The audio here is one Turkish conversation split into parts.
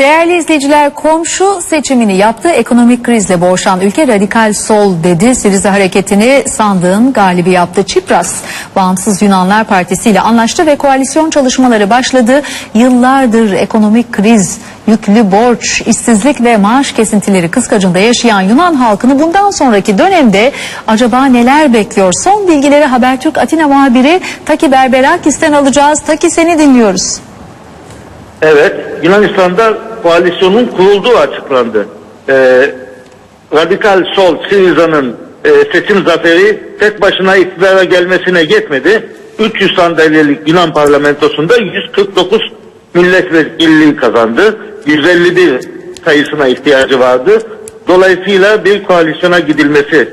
Değerli izleyiciler komşu seçimini yaptı. Ekonomik krizle boğuşan ülke radikal sol dedi. Siriza hareketini sandığın galibi yaptı. Çipras Bağımsız Yunanlar Partisi ile anlaştı ve koalisyon çalışmaları başladı. Yıllardır ekonomik kriz, yüklü borç, işsizlik ve maaş kesintileri kıskacında yaşayan Yunan halkını bundan sonraki dönemde acaba neler bekliyor? Son bilgileri Habertürk Atina muhabiri Taki Berberakis'ten alacağız. Taki seni dinliyoruz. Evet, Yunanistan'da koalisyonun kurulduğu açıklandı. Ee, radikal sol Siriza'nın e, seçim zaferi tek başına iktidara gelmesine yetmedi. 300 sandalyelik Yunan parlamentosunda 149 milletvekilliği kazandı. 151 sayısına ihtiyacı vardı. Dolayısıyla bir koalisyona gidilmesi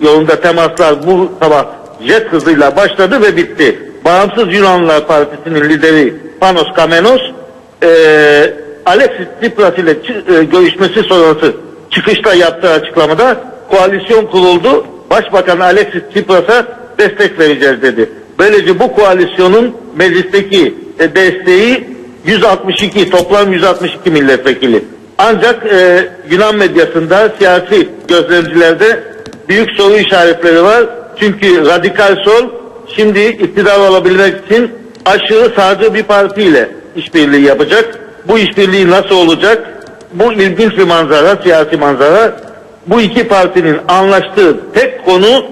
yolunda temaslar bu sabah jet hızıyla başladı ve bitti. Bağımsız Yunanlılar Partisi'nin lideri Panos Kamenos eee Alexis Tsipras ile e, görüşmesi sonrası çıkışta yaptığı açıklamada koalisyon kuruldu. Başbakan Alexis Tsipras'a destek vereceğiz dedi. Böylece bu koalisyonun meclisteki e, desteği 162 toplam 162 milletvekili. Ancak e, Yunan medyasında siyasi gözlemcilerde büyük soru işaretleri var. Çünkü radikal sol şimdi iktidar olabilmek için aşırı sağcı bir partiyle işbirliği yapacak. Bu işbirliği nasıl olacak? Bu ilginç bir manzara, siyasi manzara. Bu iki partinin anlaştığı tek konu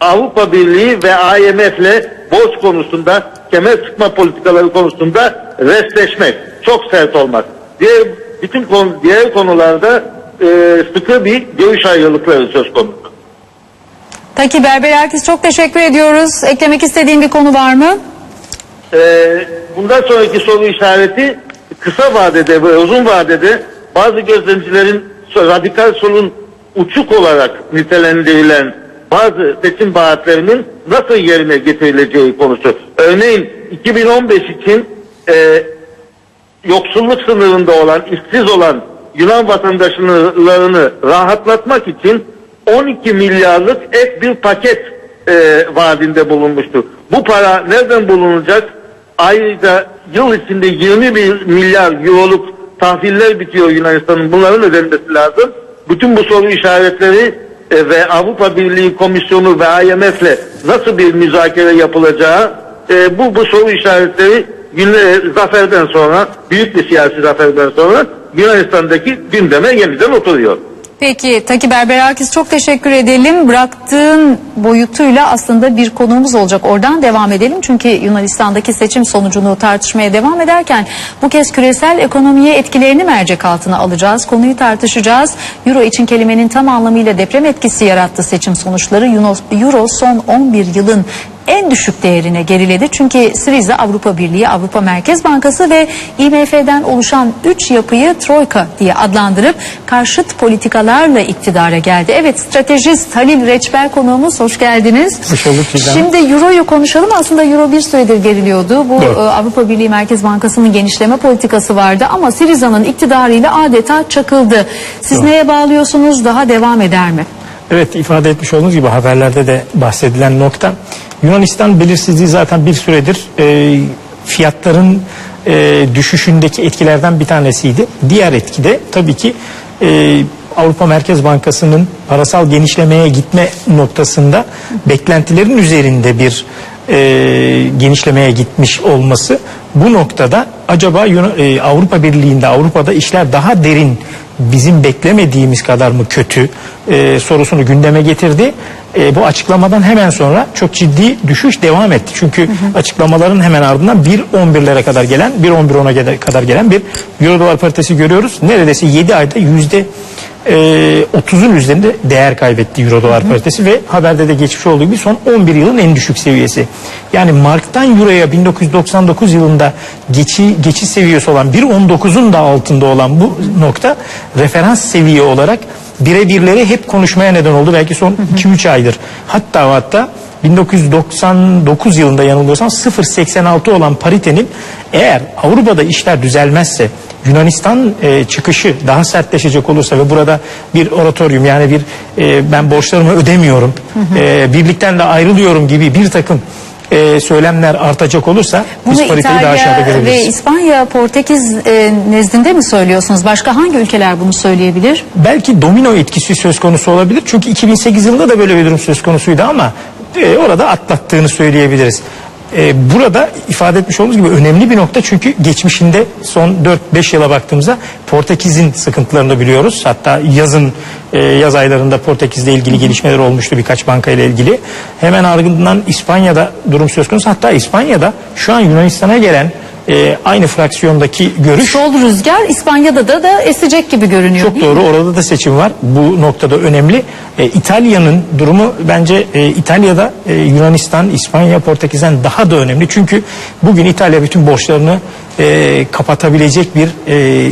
Avrupa Birliği ve IMF'le borç konusunda, kemer sıkma politikaları konusunda restleşmek, çok sert olmak. Diğer bütün konu, diğer konularda e, sıkı bir görüş ayrılıkları söz konusu. Taki Berberakis çok teşekkür ediyoruz. Eklemek istediğin bir konu var mı? Ee, bundan sonraki soru işareti kısa vadede ve uzun vadede bazı gözlemcilerin radikal solun uçuk olarak nitelendirilen bazı seçim vaatlerinin nasıl yerine getirileceği konusu. Örneğin 2015 için e, yoksulluk sınırında olan, işsiz olan Yunan vatandaşlarını rahatlatmak için 12 milyarlık ek bir paket e, vaadinde bulunmuştu. Bu para nereden bulunacak? Ayrıca yıl içinde 20 bir milyar euroluk tahviller bitiyor Yunanistan'ın. Bunların ödenmesi lazım. Bütün bu soru işaretleri e, ve Avrupa Birliği Komisyonu ve IMF'le nasıl bir müzakere yapılacağı e, bu bu soru işaretleri e, zaferden sonra büyük bir siyasi zaferden sonra Yunanistan'daki gündeme yeniden oturuyor. Peki Taki Berberakis çok teşekkür edelim. Bıraktığın boyutuyla aslında bir konuğumuz olacak. Oradan devam edelim. Çünkü Yunanistan'daki seçim sonucunu tartışmaya devam ederken bu kez küresel ekonomiye etkilerini mercek altına alacağız. Konuyu tartışacağız. Euro için kelimenin tam anlamıyla deprem etkisi yarattı seçim sonuçları. Euro son 11 yılın en düşük değerine geriledi. Çünkü Syriza Avrupa Birliği, Avrupa Merkez Bankası ve IMF'den oluşan 3 yapıyı Troika diye adlandırıp karşıt politikalarla iktidara geldi. Evet stratejist Halil Reçber konuğumuz hoş geldiniz. Hoş bulduk. Şimdi Euro'yu konuşalım. Aslında Euro bir süredir geriliyordu. Bu Doğru. e, Avrupa Birliği Merkez Bankası'nın genişleme politikası vardı ama Siriza'nın iktidarıyla adeta çakıldı. Siz Doğru. neye bağlıyorsunuz? Daha devam eder mi? Evet ifade etmiş olduğunuz gibi haberlerde de bahsedilen nokta Yunanistan belirsizliği zaten bir süredir e, fiyatların e, düşüşündeki etkilerden bir tanesiydi. Diğer etki de tabii ki e, Avrupa Merkez Bankası'nın parasal genişlemeye gitme noktasında beklentilerin üzerinde bir e, genişlemeye gitmiş olması bu noktada acaba e, Avrupa Birliği'nde Avrupa'da işler daha derin bizim beklemediğimiz kadar mı kötü e, sorusunu gündeme getirdi. E, bu açıklamadan hemen sonra çok ciddi düşüş devam etti. Çünkü açıklamaların hemen ardından 1.11'lere kadar gelen 1.11.10'a gele- kadar gelen bir Euro dolar paritesi görüyoruz. Neredeyse 7 ayda yüzde e, 30'un üzerinde değer kaybetti Euro dolar paritesi ve haberde de geçmiş olduğu gibi son 11 yılın en düşük seviyesi. Yani Mark'tan Euro'ya 1999 yılında geçi, geçiş seviyesi olan 1.19'un da altında olan bu nokta referans seviye olarak birebirleri hep konuşmaya neden oldu. Belki son 2-3 aydır. Hatta hatta 1999 yılında yanılmıyorsam 0.86 olan paritenin eğer Avrupa'da işler düzelmezse Yunanistan e, çıkışı daha sertleşecek olursa ve burada bir oratoryum yani bir e, ben borçlarımı ödemiyorum e, birlikten de ayrılıyorum gibi bir takım e, söylemler artacak olursa Bunu biz pariteyi daha aşağıda İtalya ve görebiliriz. İspanya, Portekiz e, nezdinde mi söylüyorsunuz? Başka hangi ülkeler bunu söyleyebilir? Belki domino etkisi söz konusu olabilir. Çünkü 2008 yılında da böyle bir durum söz konusuydu ama e, orada atlattığını söyleyebiliriz. E, burada ifade etmiş olduğumuz gibi önemli bir nokta çünkü geçmişinde son 4-5 yıla baktığımızda Portekiz'in sıkıntılarını da biliyoruz. Hatta yazın e, yaz aylarında Portekiz'le ilgili gelişmeler olmuştu birkaç banka ile ilgili. Hemen ardından İspanya'da durum söz konusu. Hatta İspanya'da şu an Yunanistan'a gelen e, aynı fraksiyondaki görüş Sol rüzgar İspanya'da da, da esecek gibi görünüyor. çok mi? doğru. Orada da seçim var. Bu noktada önemli. E, İtalya'nın durumu bence e, İtalya'da e, Yunanistan, İspanya, Portekiz'den daha da önemli. Çünkü bugün İtalya bütün borçlarını e, kapatabilecek bir e,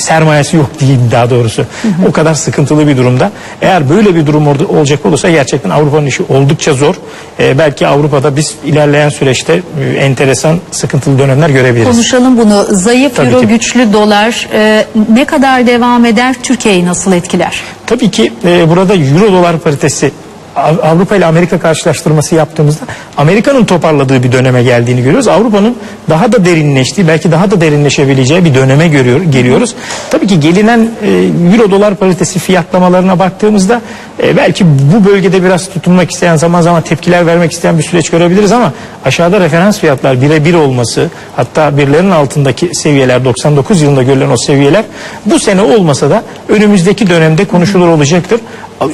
sermayesi yok diyeyim daha doğrusu. O kadar sıkıntılı bir durumda. Eğer böyle bir durum olacak olursa gerçekten Avrupa'nın işi oldukça zor. E, belki Avrupa'da biz ilerleyen süreçte e, enteresan sıkıntılı dönemler görebiliriz. Konuşalım bunu. Zayıf Tabii euro, ki. güçlü dolar e, ne kadar devam eder? Türkiye'yi nasıl etkiler? Tabii ki e, burada euro dolar paritesi Avrupa ile Amerika karşılaştırması yaptığımızda Amerika'nın toparladığı bir döneme geldiğini görüyoruz. Avrupa'nın daha da derinleştiği, belki daha da derinleşebileceği bir döneme görüyor, geliyoruz. Tabii ki gelinen e, euro dolar paritesi fiyatlamalarına baktığımızda e, belki bu bölgede biraz tutunmak isteyen zaman zaman tepkiler vermek isteyen bir süreç görebiliriz ama aşağıda referans fiyatlar birebir olması hatta birlerin altındaki seviyeler 99 yılında görülen o seviyeler bu sene olmasa da önümüzdeki dönemde konuşulur olacaktır.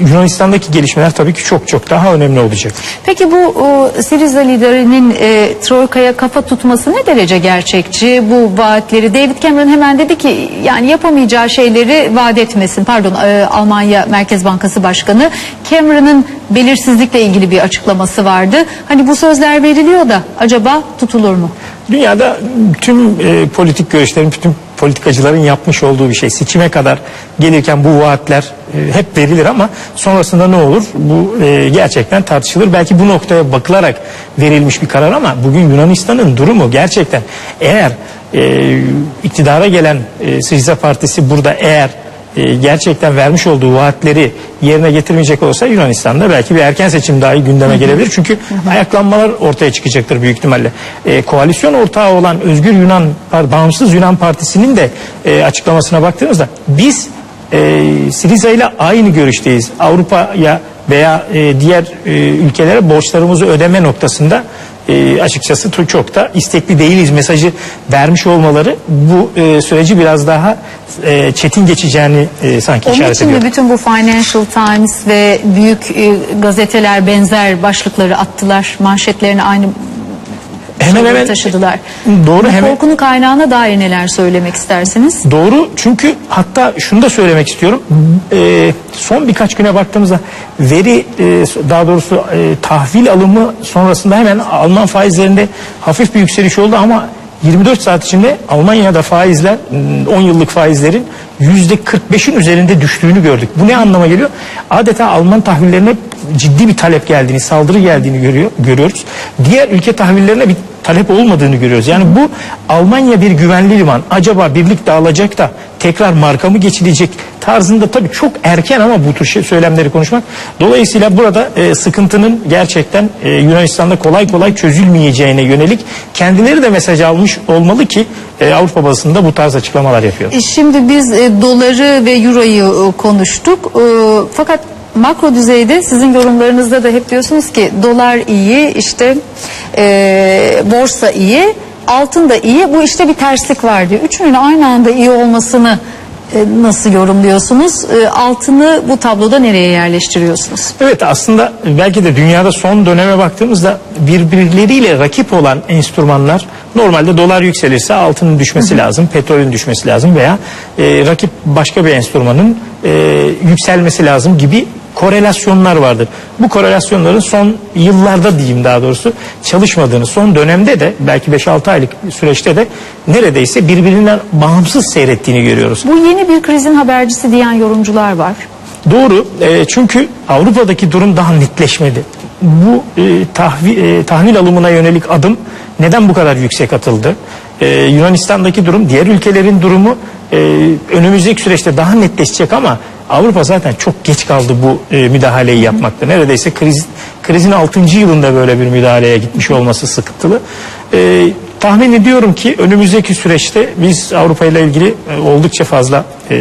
Yunanistan'daki gelişmeler tabii ki çok çok daha önemli olacak. Peki bu o, Syriza liderinin e, Troika'ya kafa tutması ne derece gerçekçi? Bu vaatleri David Cameron hemen dedi ki yani yapamayacağı şeyleri vaat etmesin. Pardon e, Almanya Merkez Bankası Başkanı Cameron'ın belirsizlikle ilgili bir açıklaması vardı. Hani bu sözler veriliyor da acaba tutulur mu? Dünyada tüm e, politik görüşlerin, bütün politikacıların yapmış olduğu bir şey. Seçime kadar gelirken bu vaatler e, hep verilir ama sonrasında ne olur? Bu e, gerçekten tartışılır. Belki bu noktaya bakılarak verilmiş bir karar ama bugün Yunanistan'ın durumu gerçekten eğer e, iktidara gelen e, Partisi burada eğer e, gerçekten vermiş olduğu vaatleri yerine getirmeyecek olursa Yunanistan'da belki bir erken seçim dahi gündeme gelebilir. Çünkü ayaklanmalar ortaya çıkacaktır büyük ihtimalle. E, koalisyon ortağı olan Özgür Yunan, Bağımsız Yunan Partisi'nin de e, açıklamasına baktığımızda biz e, Siriza ile aynı görüşteyiz. Avrupa'ya veya e, diğer e, ülkelere borçlarımızı ödeme noktasında e, açıkçası çok da istekli değiliz mesajı vermiş olmaları bu e, süreci biraz daha e, çetin geçeceğini e, sanki Onun işaret için ediyor. mi bütün bu Financial Times ve büyük e, gazeteler benzer başlıkları attılar? Manşetlerini aynı Hemen hemen taşıdılar. Doğru Bu hemen korkunun kaynağına dair neler söylemek istersiniz? Doğru çünkü hatta şunu da söylemek istiyorum. Ee, son birkaç güne baktığımızda veri e, daha doğrusu e, tahvil alımı sonrasında hemen Alman faizlerinde hafif bir yükseliş oldu ama 24 saat içinde Almanya'da faizler m, 10 yıllık faizlerin %45'in üzerinde düştüğünü gördük. Bu ne anlama geliyor? Adeta Alman tahvillerine ciddi bir talep geldiğini, saldırı geldiğini görüyor, görüyoruz. Diğer ülke tahvillerine bir talep olmadığını görüyoruz. Yani bu Almanya bir güvenli liman. Acaba birlik dağılacak da tekrar marka mı geçilecek tarzında tabii çok erken ama bu tür şey, söylemleri konuşmak. Dolayısıyla burada e, sıkıntının gerçekten e, Yunanistan'da kolay kolay çözülmeyeceğine yönelik kendileri de mesaj almış olmalı ki e, Avrupa basında bu tarz açıklamalar yapıyor. E, Şimdi biz e, doları ve euroyu e, konuştuk. E, fakat makro düzeyde sizin yorumlarınızda da hep diyorsunuz ki dolar iyi, işte e, borsa iyi, altın da iyi. Bu işte bir terslik var diyor. Üçünün aynı anda iyi olmasını e, nasıl yorumluyorsunuz? E, altını bu tabloda nereye yerleştiriyorsunuz? Evet aslında belki de dünyada son döneme baktığımızda birbirleriyle rakip olan enstrümanlar normalde dolar yükselirse altının düşmesi lazım, petrolün düşmesi lazım veya e, rakip başka bir enstrümanın e, yükselmesi lazım gibi korelasyonlar vardır. Bu korelasyonların son yıllarda diyeyim daha doğrusu çalışmadığını, son dönemde de belki 5-6 aylık süreçte de neredeyse birbirinden bağımsız seyrettiğini görüyoruz. Bu yeni bir krizin habercisi diyen yorumcular var. Doğru. E, çünkü Avrupa'daki durum daha netleşmedi. Bu e, tahvi, e, tahvil alımına yönelik adım neden bu kadar yüksek atıldı? E, Yunanistan'daki durum, diğer ülkelerin durumu e, önümüzdeki süreçte daha netleşecek ama Avrupa zaten çok geç kaldı bu e, müdahaleyi yapmakta. Neredeyse kriz krizin 6. yılında böyle bir müdahaleye gitmiş olması sıkıntılı. E, tahmin ediyorum ki önümüzdeki süreçte biz Avrupa ile ilgili e, oldukça fazla e,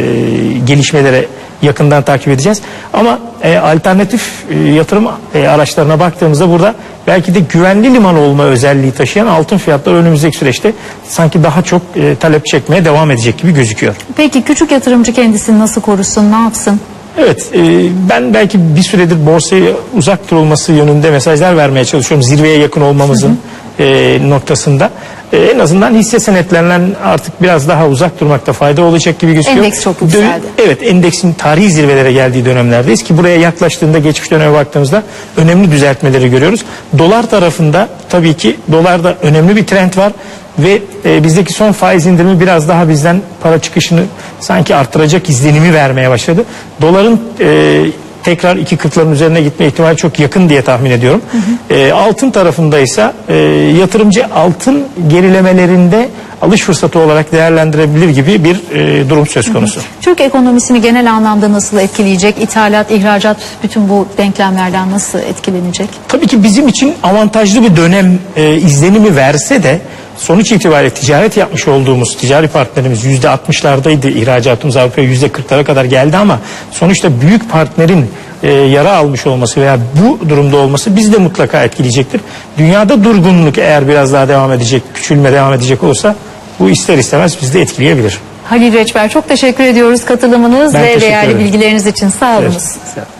gelişmelere yakından takip edeceğiz. Ama e, alternatif e, yatırım e, araçlarına baktığımızda burada belki de güvenli liman olma özelliği taşıyan altın fiyatları önümüzdeki süreçte sanki daha çok e, talep çekmeye devam edecek gibi gözüküyor. Peki küçük yatırımcı kendisini nasıl korusun, ne yapsın? Evet, e, ben belki bir süredir borsaya uzak durulması yönünde mesajlar vermeye çalışıyorum. Zirveye yakın olmamızın e, noktasında. E, en azından hisse senetlerinden artık biraz daha uzak durmakta fayda olacak gibi gözüküyor. Endeks çok yükseldi. Dö- Evet, endeksin tarihi zirvelere geldiği dönemlerdeyiz ki buraya yaklaştığında geçmiş döneme baktığımızda önemli düzeltmeleri görüyoruz. Dolar tarafında tabii ki dolarda önemli bir trend var ve e, bizdeki son faiz indirimi biraz daha bizden para çıkışını sanki arttıracak izlenimi vermeye başladı. Doların e, tekrar 2.40'ların üzerine gitme ihtimali çok yakın diye tahmin ediyorum. E, altın tarafında ise e, yatırımcı altın gerilemelerinde alış fırsatı olarak değerlendirebilir gibi bir e, durum söz konusu. Türk ekonomisini genel anlamda nasıl etkileyecek? İthalat, ihracat bütün bu denklemlerden nasıl etkilenecek? Tabii ki bizim için avantajlı bir dönem e, izlenimi verse de sonuç itibariyle ticaret yapmış olduğumuz ticari partnerimiz yüzde 60'lardaydı ihracatımız Avrupa'ya yüzde 40'lara kadar geldi ama sonuçta büyük partnerin e, yara almış olması veya bu durumda olması bizi de mutlaka etkileyecektir. Dünyada durgunluk eğer biraz daha devam edecek, küçülme devam edecek olsa bu ister istemez bizi de etkileyebilir. Halil Reçber çok teşekkür ediyoruz katılımınız Ben ve değerli ederim. bilgileriniz için. Sağ olunuz. Evet.